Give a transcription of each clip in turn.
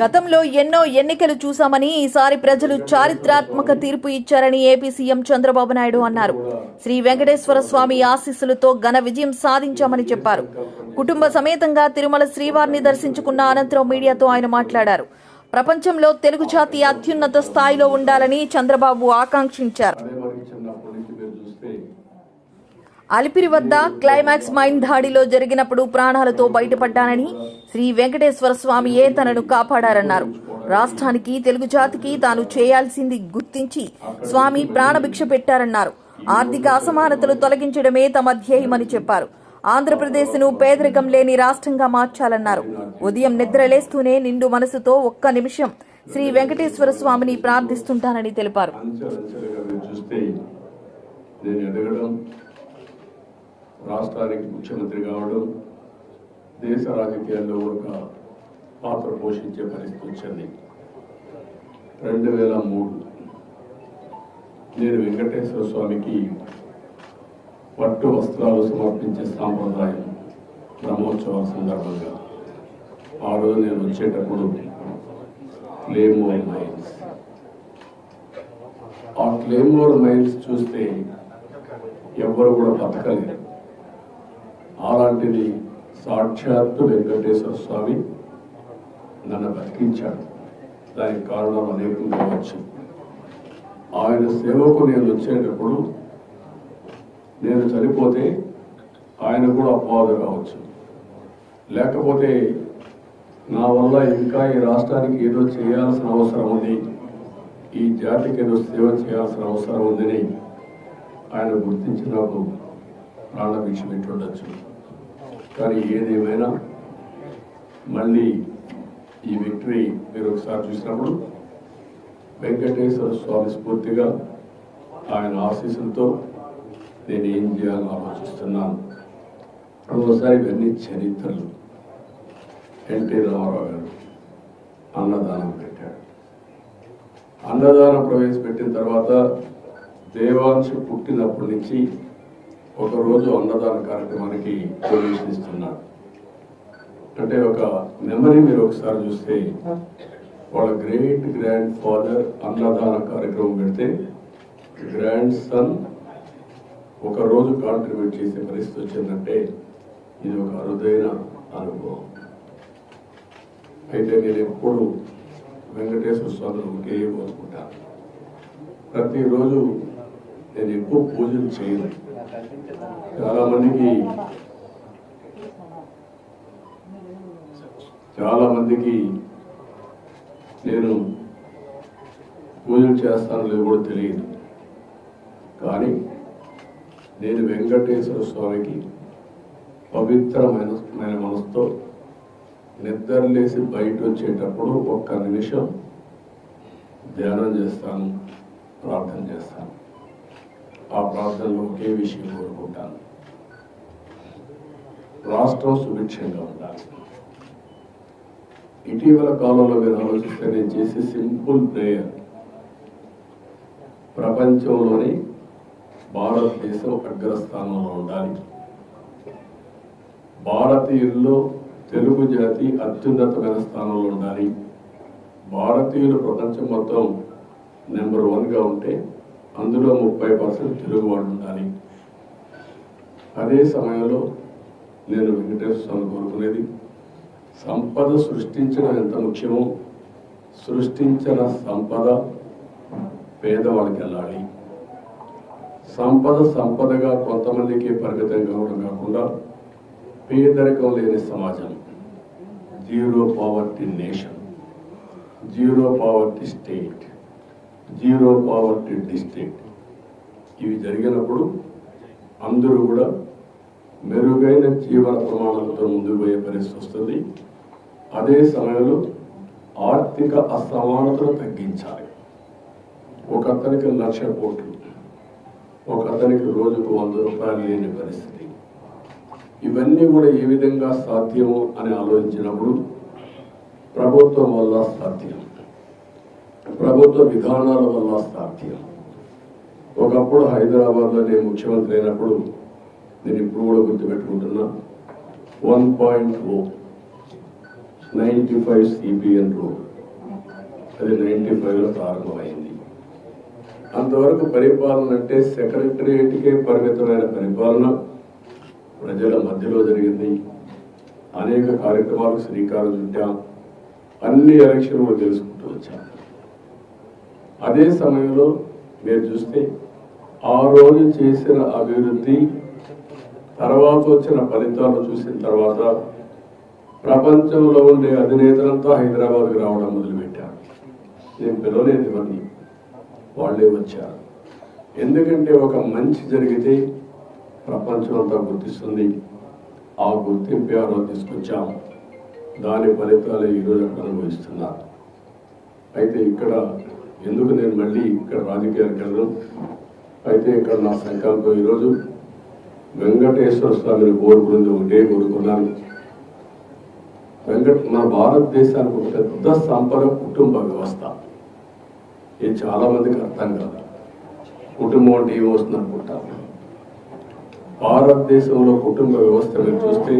గతంలో ఎన్నో ఎన్నికలు చూశామని ఈసారి ప్రజలు చారిత్రాత్మక తీర్పు ఇచ్చారని ఏపీ సీఎం చంద్రబాబు నాయుడు అన్నారు. శ్రీ వెంకటేశ్వర స్వామి ఆశీస్సులతో ఘన విజయం సాధించామని చెప్పారు. కుటుంబ సమేతంగా తిరుమల శ్రీవారిని దర్శించుకున్న అనంతరం మీడియాతో ఆయన మాట్లాడారు. ప్రపంచంలో తెలుగు జాతి అత్యున్నత స్థాయిలో ఉండాలని చంద్రబాబు ఆకాంక్షించారు అదే మనకి చిన్నప్పటి నుంచి మీరు చూస్తే అలిపిరి వద్ద క్లైమాక్స్ మైన్ దాడిలో జరిగినప్పుడు ప్రాణాలతో బయటపడ్డానని శ్రీ వెంకటేశ్వర స్వామియే తనను కాపాడారన్నారు. రాష్ట్రానికి తెలుగు జాతికి తాను చేయాల్సింది గుర్తించి స్వామి ప్రాణభిక్ష పెట్టారన్నారు. ఆర్థిక అసమానతలు తొలగించడమే తమ ధ్యేయమని చెప్పారు. ఆంధ్రప్రదేశ్ను పేదరికం లేని రాష్ట్రంగా మార్చాలన్నారు. ఉదయం నిద్రలేస్తూనే నిండు మనసుతో ఒక్క నిమిషం శ్రీ వెంకటేశ్వర స్వామిని ప్రార్థిస్తుంటానని తెలిపారు అంచెలంచెలుగా మీరు చూస్తే నేను ఎదగడం రాష్ట్రానికి ముఖ్యమంత్రి కావడం దేశ రాజకీయాల్లో ఒక పాత్ర పోషించే పరిస్థితి వచ్చింది. రెండు వేల మూడు నేను వెంకటేశ్వర స్వామికి పట్టు వస్త్రాలు సమర్పించే సాంప్రదాయం బ్రహ్మోత్సవాల సందర్భంగా. ఆ రోజు నేను వచ్చేటప్పుడు క్లేమోర్ మైన్స్ ఆ క్లేమోర్ మైన్స్ చూస్తే ఎవ్వరు కూడా బతకలేరు. అలాంటిది సాక్షాత్తు వెంకటేశ్వర స్వామి నన్ను బతికించాడు. దానికి కారణం అనేకం కావచ్చు. ఆయన సేవకు నేను వచ్చేటప్పుడు నేను చనిపోతే ఆయన కూడా అపవాదు కావచ్చు. లేకపోతే నా వల్ల ఇంకా ఈ రాష్ట్రానికి ఏదో చేయాల్సిన అవసరం ఉంది. ఈ జాతికి ఏదో సేవ చేయాల్సిన అవసరం ఉందని ఆయన గుర్తించి నాకు ప్రాణభిక్ష పెట్టి ఉండొచ్చు కానీ ఏదేమైనా మళ్ళీ ఈ విక్టరీ మీరు ఒకసారి చూసినప్పుడు వెంకటేశ్వర స్వామి స్ఫూర్తిగా ఆయన ఆశీస్సులతో నేను ఏం చేయాలని ఆలోచిస్తున్నాను. ఒకసారి ఇవన్నీ చరిత్రలు. ఎన్టీ రామారావు గారు అన్నదానం పెట్టాడు అన్నదానం ప్రవేశపెట్టిన తర్వాత దేవాంశ పుట్టినప్పటి నుంచి ఒకరోజు అన్నదాన కార్యక్రమానికి ప్రవేశిస్తున్నారు. అంటే ఒక మెమరీ మీరు ఒకసారి చూస్తే వాళ్ళ గ్రేట్ గ్రాండ్ ఫాదర్ అన్నదాన కార్యక్రమం పెడితే గ్రాండ్ సన్ ఒక రోజు కాంట్రిబ్యూట్ చేసే పరిస్థితి వచ్చిందంటే ఇది ఒక అరుదైన అనుభవం. అయితే నేను ఎప్పుడు వెంకటేశ్వర స్వామిని ఒకే కోరుకుంటాను ప్రతిరోజు నేను ఎక్కువ పూజలు చేయను. చాలా మందికి చాలా మందికి నేను పూజలు చేస్తాను లేదో కూడా తెలియదు. కానీ నేను వెంకటేశ్వర స్వామికి పవిత్రమైన మనసుతో నిద్రలేసి బయట వచ్చేటప్పుడు ఒక్క నిమిషం ధ్యానం చేస్తాను ప్రార్థన చేస్తాను. ఆ ప్రార్థనలో ఒకే విషయం కోరుకుంటాను. రాష్ట్రం సుభిక్షంగా ఉండాలి. ఇటీవల కాలంలో మీరు ఆలోచిస్తే నేను చేసే సింపుల్ ప్రేయర్. ప్రపంచంలోని భారతదేశం అగ్రస్థానంలో ఉండాలి. భారతీయుల్లో తెలుగు జాతి అత్యున్నతమైన స్థానంలో ఉండాలి. భారతీయులు ప్రపంచం మొత్తం నెంబర్ వన్గా ఉంటే అందులో ముప్పై పర్సెంట్ తెలుగు వాళ్ళు ఉండాలి. అదే సమయంలో నేను వెంకటేశ్వర స్వామి కోరుకునేది సంపద సృష్టించడం ఎంత ముఖ్యమో సృష్టించిన సంపద పేదవాళ్ళకి వెళ్ళాలి. సంపద సంపదగా కొంతమందికి పరిమితం కావడం కాకుండా పేదరికం లేని సమాజం. Zero poverty nation zero poverty state. Zero poverty district. ఇవి జరిగినప్పుడు అందరూ కూడా మెరుగైన జీవన ప్రమాణాలతో ముందుకు పోయే పరిస్థితి వస్తుంది. అదే సమయంలో ఆర్థిక అసమానతను తగ్గించాలి. ఒక అతనికి లక్ష కోట్లు ఒక అతనికి రోజుకు వంద రూపాయలు లేని పరిస్థితి. ఇవన్నీ కూడా ఏ విధంగా సాధ్యమో అని ఆలోచించినప్పుడు ప్రభుత్వం వల్ల సాధ్యం. ప్రభుత్వ విధానాల వల్ల సాధ్యం ఒకప్పుడు హైదరాబాద్లో నేను ముఖ్యమంత్రి అయినప్పుడు నేను ఇప్పుడు కూడా గుర్తుపెట్టుకుంటున్నా one point O ninety five CBN road అది నైంటీ ఫైవ్లో ప్రారంభమైంది. అంతవరకు పరిపాలన అంటే సెక్రటరియేట్కే పరిమితమైన పరిపాలన ప్రజల మధ్యలో జరిగింది. అనేక కార్యక్రమాలకు శ్రీకారం చుట్టాం. అన్ని ఎలక్షన్లు తెలుసుకుంటూ వచ్చాం. అదే సమయంలో మీరు చూస్తే ఆ రోజు చేసిన అభివృద్ధి తర్వాత వచ్చిన ఫలితాలు చూసిన తర్వాత ప్రపంచంలో ఉండే అధినేతలంతా హైదరాబాద్కి రావడం మొదలుపెట్టారు. నేను పిలవలేదు ఇవన్నీ వాళ్ళే వచ్చారు. ఎందుకంటే ఒక మంచి జరిగితే ప్రపంచం అంతా గుర్తిస్తుంది. ఆ గుర్తింపు ఎవరో తీసుకొచ్చాం. దాని ఫలితాలు ఈరోజు అక్కడ అనుభవిస్తున్నారు. అయితే ఇక్కడ ఎందుకు నేను మళ్ళీ ఇక్కడ రాజకీయాలకు వెళ్ళను అయితే ఇక్కడ నా సంకల్పం ఈరోజు వెంకటేశ్వర స్వామిని కోరుకునేది ఒకటే కోరుకున్నాను వెంకట మన భారతదేశానికి ఒక పెద్ద సంపద కుటుంబ వ్యవస్థ. ఇది చాలామందికి అర్థం కాదు. కుటుంబం అంటే ఏమొస్తుంది అనుకుంటారు భారతదేశంలో కుటుంబ వ్యవస్థ మీరు చూస్తే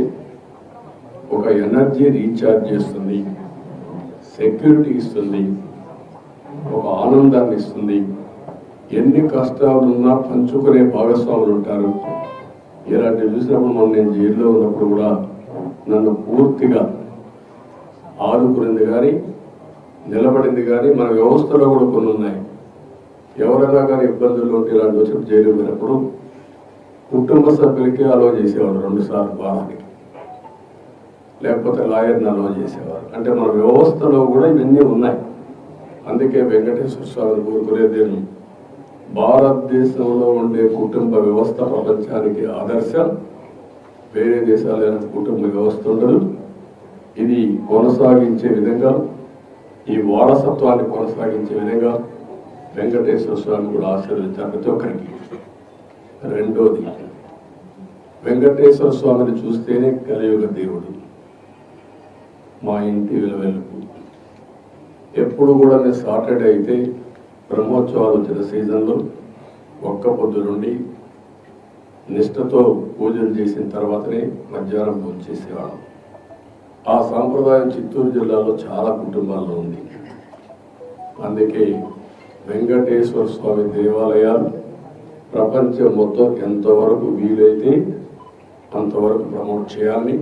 ఒక ఎనర్జీ రీఛార్జ్ చేస్తుంది. సెక్యూరిటీ ఇస్తుంది. ఒక ఆనందాన్ని ఇస్తుంది. ఎన్ని కష్టాలు ఉన్నా పంచుకునే భాగస్వాములు ఉంటారు. ఇలాంటివి చూసినప్పుడు మనం నేను జైల్లో ఉన్నప్పుడు కూడా నన్ను పూర్తిగా ఆదుకునింది కానీ నిలబడింది కానీ మన వ్యవస్థలో కూడా కొన్ని ఉన్నాయి. ఎవరైనా కానీ ఇబ్బందుల్లో ఉంటే ఇలాంటి వచ్చి జైలు పోయినప్పుడు కుటుంబ సభ్యులకి అలో చేసేవాడు రెండు సార్లు లేకపోతే లాయర్ని అలో చేసేవారు అంటే మన వ్యవస్థలో కూడా ఇవన్నీ ఉన్నాయి. అందుకే వెంకటేశ్వర స్వామిని కోరుకునేది భారతదేశంలో ఉండే కుటుంబ వ్యవస్థ ప్రపంచానికి ఆదర్శం. వేరే దేశాలైన కుటుంబ వ్యవస్థ ఉండదు. ఇది కొనసాగించే విధంగా ఈ వారసత్వాన్ని కొనసాగించే విధంగా వెంకటేశ్వర స్వామి కూడా ఆశీర్వదించారు ప్రతి ఒక్కరికి రెండోది వెంకటేశ్వర స్వామిని చూస్తేనే కలియుగ దేవుడు. మా ఇంటి విలువెలుపు ఎప్పుడు కూడా నేను సాటర్డే అయితే బ్రహ్మోత్సవాలు వచ్చిన సీజన్లో ఒక్క పొద్దు నుండి నిష్ఠతో పూజలు చేసిన తర్వాతనే మధ్యాహ్నం పూజ చేసేవాళ్ళం. ఆ సాంప్రదాయం చిత్తూరు జిల్లాలో చాలా కుటుంబాల్లో ఉంది. అందుకే వెంకటేశ్వర స్వామి దేవాలయాలు ప్రపంచం మొత్తం ఎంతవరకు వీలైతే అంతవరకు ప్రమోట్ చేయాలని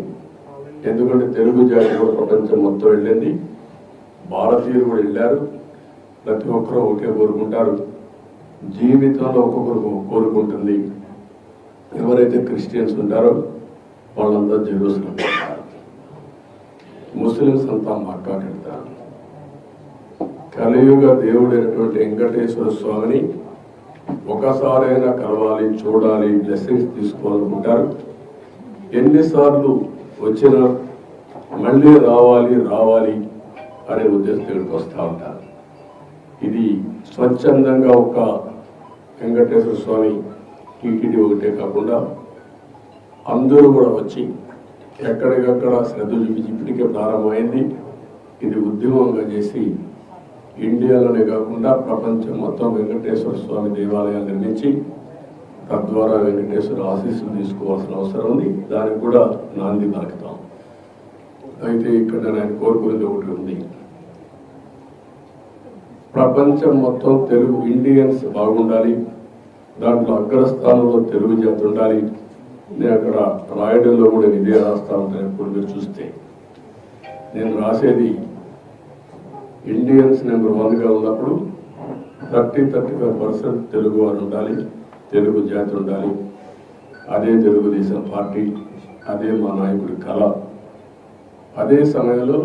ఎందుకంటే తెలుగు జాతి కూడా ప్రపంచం మొత్తం వెళ్ళింది. భారతీయులు కూడా వెళ్ళారు. ప్రతి ఒక్కరూ ఒకే కోరుకుంటారు. జీవితంలో ఒక్కొక్కరు కోరుకుంటుంది. ఎవరైతే క్రిస్టియన్స్ ఉంటారో వాళ్ళంతా జెరూసలం ముస్లిమ్స్ అంతా మక్కా వెళ్తారు కలియుగ దేవుడైనటువంటి వెంకటేశ్వర స్వామిని ఒకసారైనా కలవాలి చూడాలి బ్లెస్సింగ్స్ తీసుకోవాలనుకుంటారు. ఎన్నిసార్లు వచ్చినా మళ్ళీ రావాలి రావాలి. అనే ఉద్దేశంతో ఇక్కడికి వస్తూ ఉంటారు. ఇది స్వచ్ఛందంగా ఒక వెంకటేశ్వర స్వామి టీటీడీ ఒకటే కాకుండా అందరూ కూడా వచ్చి ఎక్కడికక్కడ శ్రద్ధ చూపించి ఇప్పటికే ప్రారంభమైంది. ఇది ఉద్యమంగా చేసి ఇండియాలోనే కాకుండా ప్రపంచం మొత్తం వెంకటేశ్వర స్వామి దేవాలయాలు నిర్మించి తద్వారా వెంకటేశ్వర ఆశీస్సులు తీసుకోవాల్సిన అవసరం ఉంది. దానికి కూడా నాంది పలుకుతాం. అయితే ఇక్కడ నేను కోరుకునేది ఒకటి ఉంది. ప్రపంచం మొత్తం తెలుగు ఇండియన్స్ బాగుండాలి దాంట్లో అగ్రస్థానంలో తెలుగు జాతి ఉండాలి. నేను అక్కడ రాయడంలో కూడా ఇదే రాస్తా ఉంటాను ఎప్పుడు మీరు చూస్తే. నేను రాసేది ఇండియన్స్ నెంబర్ వన్గా ఉన్నప్పుడు thirty thirty five percent Telugu వారు ఉండాలి తెలుగు జాతి ఉండాలి. అదే తెలుగుదేశం పార్టీ అదే మా నాయకుడి కళ. అదే సమయంలో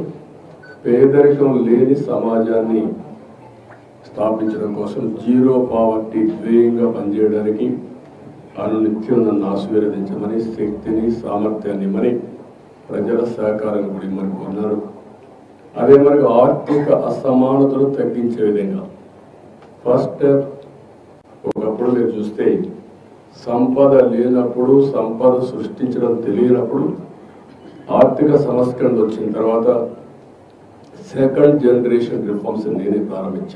పేదరికం లేని సమాజాన్ని స్థాపించడం కోసం జీరో పావర్టీ ధ్యేయంగా పనిచేయడానికి అనునిత్యం నన్ను ఆశీర్వదించమని శక్తిని సామర్థ్యాన్ని మరి ప్రజల సహకారం కూడా ఇమ్మని కోరినారు అదే మరి ఆర్థిక అసమానతలు తగ్గించే విధంగా ఫస్ట్ ఒకప్పుడు మీరు చూస్తే సంపద లేనప్పుడు సంపద సృష్టించడం తెలియనప్పుడు ఆర్థిక సంస్కరణ వచ్చిన తర్వాత సెకండ్ జనరేషన్ రిఫార్మ్స్ నేనే ప్రారంభించాను.